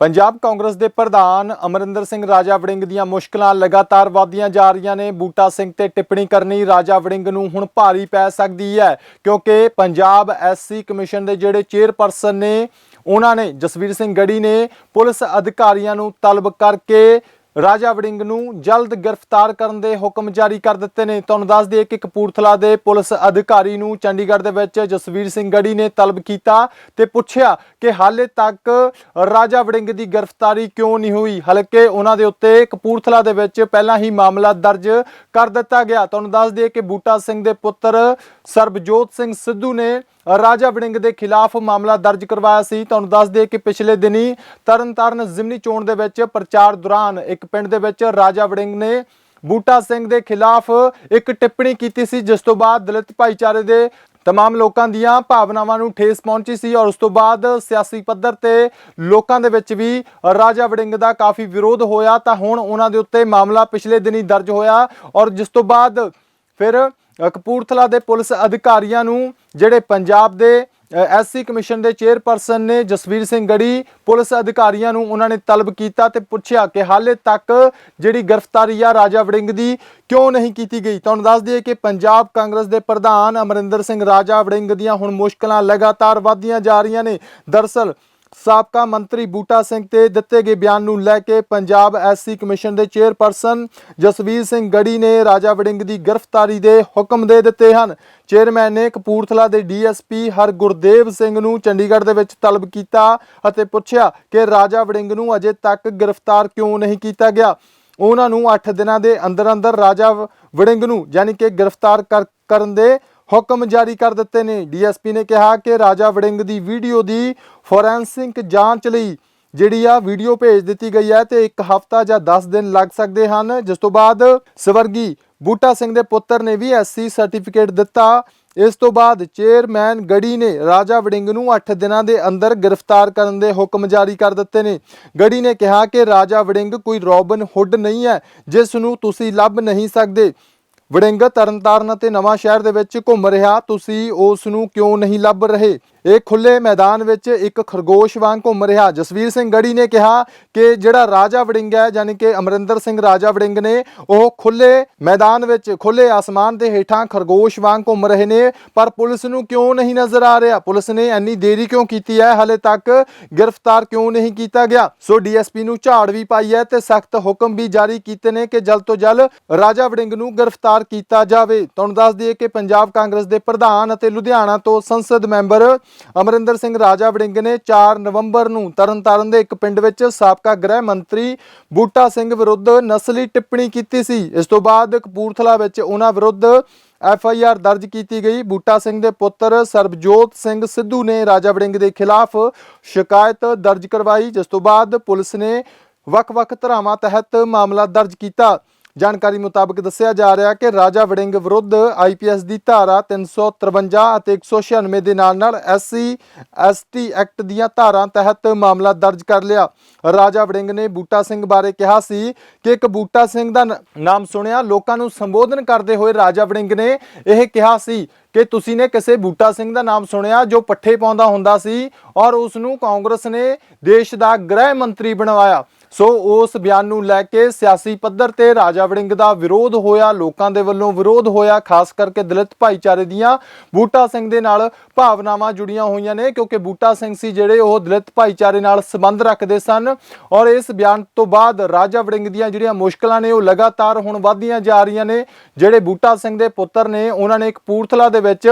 ਪੰਜਾਬ ਕਾਂਗਰਸ ਦੇ ਪ੍ਰਧਾਨ ਅਮਰਿੰਦਰ ਸਿੰਘ ਰਾਜਾ ਵੜਿੰਗ ਦੀਆਂ ਮੁਸ਼ਕਲਾਂ ਲਗਾਤਾਰ ਵਧਦੀਆਂ ਜਾ ਰਹੀਆਂ ਨੇ। ਬੂਟਾ ਸਿੰਘ ਤੇ ਟਿੱਪਣੀ ਕਰਨੀ ਰਾਜਾ ਵੜਿੰਗ ਨੂੰ ਹੁਣ ਭਾਰੀ ਪੈ ਸਕਦੀ ਹੈ ਕਿਉਂਕਿ ਪੰਜਾਬ ਐਸਸੀ ਕਮਿਸ਼ਨ ਦੇ ਜਿਹੜੇ ਚੇਅਰਪਰਸਨ ਨੇ, ਉਹਨਾਂ ਨੇ ਜਸਵੀਰ ਸਿੰਘ ਗੜੀ ਨੇ ਪੁਲਿਸ ਅਧਿਕਾਰੀਆਂ ਨੂੰ ਤਲਬ ਕਰਕੇ ਰਾਜਾ ਵੜਿੰਗ ਨੂੰ ਜਲਦ ਗ੍ਰਿਫਤਾਰ ਕਰਨ ਦੇ ਹੁਕਮ ਜਾਰੀ ਕਰ ਦਿੱਤੇ ਨੇ। ਤੁਹਾਨੂੰ ਦੱਸ ਦਈਏ ਕਿ ਕਪੂਰਥਲਾ ਦੇ ਪੁਲਿਸ ਅਧਿਕਾਰੀ ਨੂੰ ਚੰਡੀਗੜ੍ਹ ਦੇ ਵਿੱਚ ਜਸਵੀਰ ਸਿੰਘ ਗੜੀ ਨੇ ਤਲਬ ਕੀਤਾ ਤੇ ਪੁੱਛਿਆ ਕਿ ਹਾਲੇ ਤੱਕ ਰਾਜਾ ਵੜਿੰਗ ਦੀ ਗ੍ਰਿਫਤਾਰੀ ਕਿਉਂ ਨਹੀਂ ਹੋਈ? ਹਲਕੇ ਉਹਨਾਂ ਦੇ ਉੱਤੇ ਕਪੂਰਥਲਾ ਦੇ ਵਿੱਚ ਪਹਿਲਾਂ ਹੀ ਮਾਮਲਾ ਦਰਜ ਕਰ ਦਿੱਤਾ ਗਿਆ। ਤੁਹਾਨੂੰ ਦੱਸ ਦਈਏ ਕਿ ਬੂਟਾ ਸਿੰਘ ਦੇ ਪੁੱਤਰ ਸਰਬਜੋਤ ਸਿੰਘ ਸਿੱਧੂ ਨੇ ਰਾਜਾ ਵੜਿੰਗ ਦੇ ਖਿਲਾਫ ਮਾਮਲਾ ਦਰਜ ਕਰਵਾਇਆ ਸੀ। ਤੁਹਾਨੂੰ ਦੱਸ ਦਈਏ ਕਿ ਪਿਛਲੇ ਦਿਨੀ ਤਰਨਤਾਰਨ ਜ਼ਿਮਨੀ ਚੋਣ ਦੇ ਵਿੱਚ ਪ੍ਰਚਾਰ ਦੌਰਾਨ ਇੱਕ ਪਿੰਡ ਦੇ ਵਿੱਚ ਰਾਜਾ ਵੜਿੰਗ ਨੇ ਬੂਟਾ ਸਿੰਘ ਦੇ ਖਿਲਾਫ ਇੱਕ ਟਿੱਪਣੀ ਕੀਤੀ ਸੀ, ਜਿਸ ਤੋਂ ਬਾਅਦ ਦਲਿਤ ਭਾਈਚਾਰੇ ਦੇ ਤਮਾਮ ਲੋਕਾਂ ਦੀਆਂ ਭਾਵਨਾਵਾਂ ਨੂੰ ਠੇਸ ਪਹੁੰਚੀ ਸੀ ਔਰ ਉਸ ਤੋਂ ਬਾਅਦ ਸਿਆਸੀ ਪੱਧਰ ਤੇ ਲੋਕਾਂ ਦੇ ਵਿੱਚ ਵੀ ਰਾਜਾ ਵੜਿੰਗ ਦਾ ਕਾਫੀ ਵਿਰੋਧ ਹੋਇਆ। ਤਾਂ ਹੁਣ ਉਹਨਾਂ ਦੇ ਉੱਤੇ ਮਾਮਲਾ ਪਿਛਲੇ ਦਿਨੀ ਦਰਜ ਹੋਇਆ ਔਰ ਜਿਸ ਤੋਂ ਬਾਅਦ ਫਿਰ ਕਪੂਰਥਲਾ ਦੇ ਪੁਲਿਸ ਅਧਿਕਾਰੀਆਂ ਨੂੰ ਜਿਹੜੇ ਪੰਜਾਬ ਦੇ ਐਸਸੀ ਕਮਿਸ਼ਨ ਦੇ ਚੇਅਰਪਰਸਨ ਨੇ ਜਸਵੀਰ ਸਿੰਘ ਗੜੀ, ਪੁਲਿਸ ਅਧਿਕਾਰੀਆਂ ਨੂੰ ਉਹਨਾਂ ਨੇ ਤਲਬ ਕੀਤਾ ਤੇ ਪੁੱਛਿਆ ਕਿ ਹਾਲੇ ਤੱਕ ਜਿਹੜੀ ਗ੍ਰਿਫਤਾਰੀ ਆ ਰਾਜਾ ਵੜਿੰਗ ਦੀ, ਕਿਉਂ ਨਹੀਂ ਕੀਤੀ ਗਈ? ਤੁਹਾਨੂੰ ਦੱਸ ਦਈਏ ਕਿ ਪੰਜਾਬ ਕਾਂਗਰਸ ਦੇ ਪ੍ਰਧਾਨ ਅਮਰਿੰਦਰ ਸਿੰਘ ਰਾਜਾ ਵੜਿੰਗ ਦੀਆਂ ਹੁਣ ਮੁਸ਼ਕਲਾਂ ਲਗਾਤਾਰ ਵਧਦੀਆਂ ਜਾ ਰਹੀਆਂ ਨੇ। ਦਰਸਲ ਸਾਬਕਾ ਮੰਤਰੀ ਬੂਟਾ ਸਿੰਘ ਤੇ ਦਿੱਤੇ ਗਏ ਬਿਆਨ ਨੂੰ ਲੈ ਕੇ ਪੰਜਾਬ ਐਸਸੀ ਕਮਿਸ਼ਨ ਦੇ ਚੇਅਰਪਰਸਨ ਜਸਵੀਰ ਸਿੰਘ ਗੜੀ ਨੇ ਰਾਜਾ ਵੜਿੰਗ ਦੀ ਗ੍ਰਿਫਤਾਰੀ ਦੇ ਹੁਕਮ ਦੇ ਦਿੱਤੇ ਹਨ। ਚੇਅਰਮੈਨ ਨੇ ਕਪੂਰਥਲਾ ਦੇ ਡੀਐਸਪੀ ਹਰਗੁਰਦੇਵ ਸਿੰਘ ਨੂੰ ਚੰਡੀਗੜ੍ਹ ਦੇ ਵਿੱਚ ਤਲਬ ਕੀਤਾ ਅਤੇ ਪੁੱਛਿਆ ਕਿ ਰਾਜਾ ਵੜਿੰਗ ਨੂੰ ਅਜੇ ਤੱਕ ਗ੍ਰਿਫਤਾਰ ਕਿਉਂ ਨਹੀਂ ਕੀਤਾ ਗਿਆ। ਉਹਨਾਂ ਨੂੰ 8 ਦਿਨਾਂ ਦੇ ਅੰਦਰ ਅੰਦਰ ਰਾਜਾ ਵੜਿੰਗ ਨੂੰ, ਯਾਨੀ ਕਿ ਗ੍ਰਿਫਤਾਰ ਕਰ- ਕਰਨ ਦੇ ਹੁਕਮ ਜਾਰੀ ਕਰ ਦਿੱਤੇ ਨੇ। ਡੀਐਸਪੀ ਨੇ ਕਿਹਾ ਕਿ ਰਾਜਾ ਵੜਿੰਗ ਦੀ ਵੀਡੀਓ ਦੀ ਫੋਰੈਂਸਿਕ ਜਾਂਚ ਲਈ ਜਿਹੜੀ ਆ ਵੀਡੀਓ ਭੇਜ ਦਿੱਤੀ ਗਈ ਹੈ ਤੇ ਇੱਕ ਹਫਤਾ ਜਾਂ 10 ਦਿਨ ਲੱਗ ਸਕਦੇ ਹਨ। ਜਿਸ ਤੋਂ ਬਾਅਦ ਸਵਰਗੀ ਬੂਟਾ ਸਿੰਘ ਦੇ ਪੁੱਤਰ ਨੇ ਵੀ ਐਸਸੀ ਸਰਟੀਫਿਕੇਟ ਦਿੱਤਾ। ਇਸ ਤੋਂ ਬਾਅਦ ਚੇਅਰਮੈਨ ਗੜੀ ਨੇ ਰਾਜਾ ਵੜਿੰਗ ਨੂੰ 8 ਦਿਨਾਂ ਦੇ ਅੰਦਰ ਗ੍ਰਿਫਤਾਰ ਕਰਨ ਦੇ ਹੁਕਮ ਜਾਰੀ ਕਰ ਦਿੱਤੇ ਨੇ। ਗੜੀ ਨੇ ਕਿਹਾ ਕਿ ਰਾਜਾ ਵੜਿੰਗ ਕੋਈ ਰੋਬਨ ਹੁੱਡ ਨਹੀਂ ਹੈ, ਜਿਸ ਨੂੰ ਤੁਸੀਂ ਲੱਭ ਨਹੀਂ ਸਕਦੇ। ਵੜਿੰਗ ਤਰਨਤਾਰਨ ਅਤੇ ਨਵਾਂ ਸ਼ਹਿਰ ਦੇ ਵਿੱਚ ਘੁੰਮ ਰਿਹਾ, ਤੁਸੀਂ ਉਸ ਨੂੰ ਕਿਉਂ ਨਹੀਂ ਲੱਭ ਰਹੇ? ਇਹ ਖੁੱਲੇ ਮੈਦਾਨ ਵਿੱਚ ਇੱਕ ਖਰਗੋਸ਼ ਵਾਂਗ ਘੁੰਮ ਰਿਹਾ। ਜਸਵੀਰ ਸਿੰਘ ਗੜੀ ਨੇ ਕਿਹਾ ਕਿ ਜਿਹੜਾ ਰਾਜਾ ਵੜਿੰਗ ਹੈ, ਯਾਨੀ ਕਿ ਅਮਰਿੰਦਰ ਸਿੰਘ ਰਾਜਾ ਵੜਿੰਗ ਨੇ, ਉਹ ਖੁੱਲੇ ਮੈਦਾਨ ਵਿੱਚ, ਖੁੱਲੇ ਆਸਮਾਨ ਦੇ ਹੇਠਾਂ ਖਰਗੋਸ਼ ਵਾਂਗ ਘੁੰਮ ਰਹੇ ਨੇ। ਪਰ ਪੁਲਿਸ ਨੂੰ ਕਿਉਂ ਨਹੀਂ ਨਜ਼ਰ ਆ ਰਿਹਾ? ਪੁਲਿਸ ਨੇ ਇੰਨੀ ਦੇਰੀ ਕਿਉਂ ਕੀਤੀ ਹੈ? ਹਲੇ ਤੱਕ ਗ੍ਰਿਫਤਾਰ ਕਿਉਂ ਨਹੀਂ ਕੀਤਾ ਗਿਆ? ਸੋ ਡੀਐਸਪੀ ਨੂੰ ਝਾੜ ਵੀ ਪਾਈ ਹੈ ਤੇ ਸਖਤ ਹੁਕਮ ਵੀ ਜਾਰੀ ਕੀਤੇ ਨੇ ਕਿ ਜਲਦ ਤੋਂ ਜਲਦ ਰਾਜਾ ਵੜਿੰਗ ਨੂੰ ਗ੍ਰਿਫਤਾਰ ਕੀਤਾ ਜਾਵੇ। ਤੁਹਾਨੂੰ ਦੱਸ ਦਈਏ ਕਿ ਪੰਜਾਬ ਕਾਂਗਰਸ ਦੇ ਪ੍ਰਧਾਨ ਅਤੇ ਲੁਧਿਆਣਾ ਤੋਂ ਸੰਸਦ ਮੈਂਬਰ ਅਮਰਿੰਦਰ ਸਿੰਘ ਰਾਜਾ ਵੜਿੰਗ ਨੇ 4 ਨਵੰਬਰ ਨੂੰ ਤਰਨਤਾਰਨ ਦੇ ਇੱਕ ਪਿੰਡ ਵਿੱਚ ਸਾਬਕਾ ਗ੍ਰਹਿ ਮੰਤਰੀ ਬੂਟਾ ਸਿੰਘ ਵਿਰੁੱਧ ਨਸਲੀ ਟਿੱਪਣੀ ਕੀਤੀ ਸੀ। ਇਸ ਤੋਂ ਬਾਅਦ ਕਪੂਰਥਲਾ ਵਿੱਚ ਉਹਨਾਂ ਵਿਰੁੱਧ ਐਫ ਆਈ ਆਰ ਦਰਜ ਕੀਤੀ ਗਈ। ਬੂਟਾ ਸਿੰਘ ਦੇ ਪੁੱਤਰ ਸਰਬਜੋਤ ਸਿੰਘ ਸਿੱਧੂ ਨੇ ਰਾਜਾ ਵੜਿੰਗ ਦੇ ਖਿਲਾਫ ਸ਼ਿਕਾਇਤ ਦਰਜ ਕਰਵਾਈ, ਜਿਸ ਤੋਂ ਬਾਅਦ ਪੁਲਿਸ ਨੇ ਵੱਖ-ਵੱਖ ਧਾਰਾਵਾਂ ਤਹਿਤ ਮਾਮਲਾ ਦਰਜ ਕੀਤਾ। ਜਾਣਕਾਰੀ ਮੁਤਾਬਕ ਦੱਸਿਆ ਜਾ ਰਿਹਾ ਕਿ ਰਾਜਾ ਵੜਿੰਗ ਵਿਰੁੱਧ ਆਈਪੀਐਸ ਦੀ ਧਾਰਾ 353 ਅਤੇ 196 ਦੇ ਨਾਲ ਨਾਲ ਐਸਸੀ ਐਸਟੀ ਐਕਟ ਦੀਆਂ ਧਾਰਾਂ ਤਹਿਤ ਮਾਮਲਾ ਦਰਜ ਕਰ ਲਿਆ। ਰਾਜਾ ਵੜਿੰਗ ਨੇ ਬੂਟਾ ਸਿੰਘ ਬਾਰੇ ਕਿਹਾ ਸੀ ਕਿ ਇੱਕ ਬੂਟਾ ਸਿੰਘ ਦਾ ਨਾਮ ਸੁਣਿਆ, ਲੋਕਾਂ ਨੂੰ ਸੰਬੋਧਨ ਕਰਦੇ ਹੋਏ ਰਾਜਾ ਵੜਿੰਗ ਨੇ ਇਹ ਕਿਹਾ ਸੀ ਕਿ ਤੁਸੀਂ ਨੇ ਕਿਸੇ ਬੂਟਾ ਸਿੰਘ ਦਾ ਨਾਮ ਸੁਣਿਆ ਜੋ ਪੱਠੇ ਪਾਉਂਦਾ ਹੁੰਦਾ ਸੀ ਔਰ ਉਸ ਨੂੰ ਕਾਂਗਰਸ ਨੇ ਦੇਸ਼ ਦਾ ਗ੍ਰਹਿ ਮੰਤਰੀ ਬਣਵਾਇਆ। ਸੋ ਉਸ ਬਿਆਨ ਨੂੰ ਲੈ ਕੇ ਸਿਆਸੀ ਪੱਧਰ ਤੇ ਰਾਜਾ ਵੜਿੰਗ ਦਾ ਵਿਰੋਧ ਹੋਇਆ, ਲੋਕਾਂ ਦੇ ਵੱਲੋਂ ਵਿਰੋਧ ਹੋਇਆ, ਖਾਸ ਕਰਕੇ ਦਲਿਤ ਭਾਈਚਾਰੇ ਦੀਆਂ। ਬੂਟਾ ਸਿੰਘ ਦੇ ਨਾਲ ਭਾਵਨਾਵਾਂ ਜੁੜੀਆਂ ਹੋਈਆਂ ਨੇ, ਕਿਉਂਕਿ ਬੂਟਾ ਸਿੰਘ ਸੀ ਜਿਹੜੇ ਉਹ ਦਲਿਤ ਭਾਈਚਾਰੇ ਨਾਲ ਸੰਬੰਧ ਰੱਖਦੇ ਸਨ ਔਰ ਇਸ ਬਿਆਨ ਤੋਂ ਬਾਅਦ ਰਾਜਾ ਵੜਿੰਗ ਦੀਆਂ ਜਿਹੜੀਆਂ ਮੁਸ਼ਕਲਾਂ ਨੇ, ਉਹ ਲਗਾਤਾਰ ਹੁਣ ਵਧਦੀਆਂ ਜਾ ਰਹੀਆਂ ਨੇ। ਜਿਹੜੇ ਬੂਟਾ ਸਿੰਘ ਦੇ ਪੁੱਤਰ ਨੇ, ਉਹਨਾਂ ਨੇ ਕਪੂਰਥਲਾ ਦੇ ਵਿੱਚ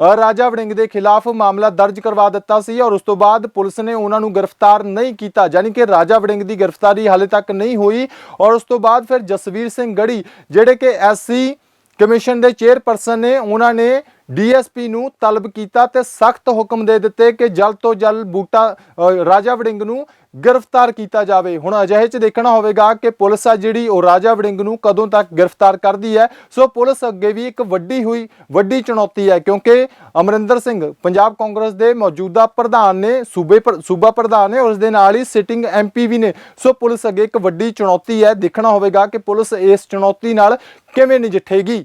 ਰਾਜਾ ਵੜਿੰਗ ਦੇ ਖਿਲਾਫ ਮਾਮਲਾ ਦਰਜ ਕਰਵਾ ਦਿੱਤਾ ਸੀ ਔਰ ਉਸ ਤੋਂ ਬਾਅਦ ਪੁਲਿਸ ਨੇ ਉਹਨਾਂ ਨੂੰ ਗ੍ਰਿਫਤਾਰ ਨਹੀਂ ਕੀਤਾ, ਯਾਨੀ ਕਿ ਰਾਜਾ ਵੜਿੰਗ ਦੀ ਗ੍ਰਿਫਤਾਰੀ ਹਾਲੇ ਤੱਕ ਨਹੀਂ ਹੋਈ ਔਰ ਉਸ ਤੋਂ ਬਾਅਦ ਫਿਰ ਜਸਵੀਰ ਸਿੰਘ ਗੜੀ, ਜਿਹੜੇ ਕਿ ਐਸਸੀ ਕਮਿਸ਼ਨ ਦੇ ਚੇਅਰਪਰਸਨ ਨੇ, ਉਹਨਾਂ ਨੇ ਡੀਐਸਪੀ ਨੂੰ ਤਲਬ ਕੀਤਾ ਤੇ ਸਖਤ ਹੁਕਮ ਦੇ ਦਿੱਤੇ ਕਿ ਜਲਦ ਤੋਂ ਜਲਦ ਬੂਟਾ ਰਾਜਾ ਵੜਿੰਗ ਨੂੰ ਗ੍ਰਿਫਤਾਰ ਕੀਤਾ ਜਾਵੇ। ਹੁਣ ਅਜਿਹੇ ਚ ਦੇਖਣਾ ਹੋਵੇਗਾ ਕਿ ਪੁਲਿਸ ਆ ਜਿਹੜੀ ਉਹ ਰਾਜਾ ਵੜਿੰਗ ਨੂੰ ਕਦੋਂ ਤੱਕ ਗ੍ਰਿਫਤਾਰ ਕਰਦੀ ਹੈ। ਸੋ ਪੁਲਿਸ ਅੱਗੇ ਵੀ ਇੱਕ ਵੱਡੀ ਹੋਈ, ਵੱਡੀ ਚੁਣੌਤੀ ਹੈ ਕਿਉਂਕਿ ਅਮਰਿੰਦਰ ਸਿੰਘ, ਪੰਜਾਬ ਕਾਂਗਰਸ ਦੇ ਮੌਜੂਦਾ ਪ੍ਰਧਾਨ ਨੇ, ਸੂਬੇ ਸੂਬਾ ਪ੍ਰਧਾਨ ਨੇ ਉਸ ਦੇ ਨਾਲ ਹੀ ਸਿਟਿੰਗ ਐਮਪੀ ਵੀ ਨੇ। ਸੋ ਪੁਲਿਸ ਅੱਗੇ ਇੱਕ ਵੱਡੀ ਚੁਣੌਤੀ ਹੈ। ਦੇਖਣਾ ਹੋਵੇਗਾ ਕਿ ਪੁਲਿਸ ਇਸ ਚੁਣੌਤੀ ਨਾਲ ਕਿਵੇਂ ਨਜਿੱਠੇਗੀ।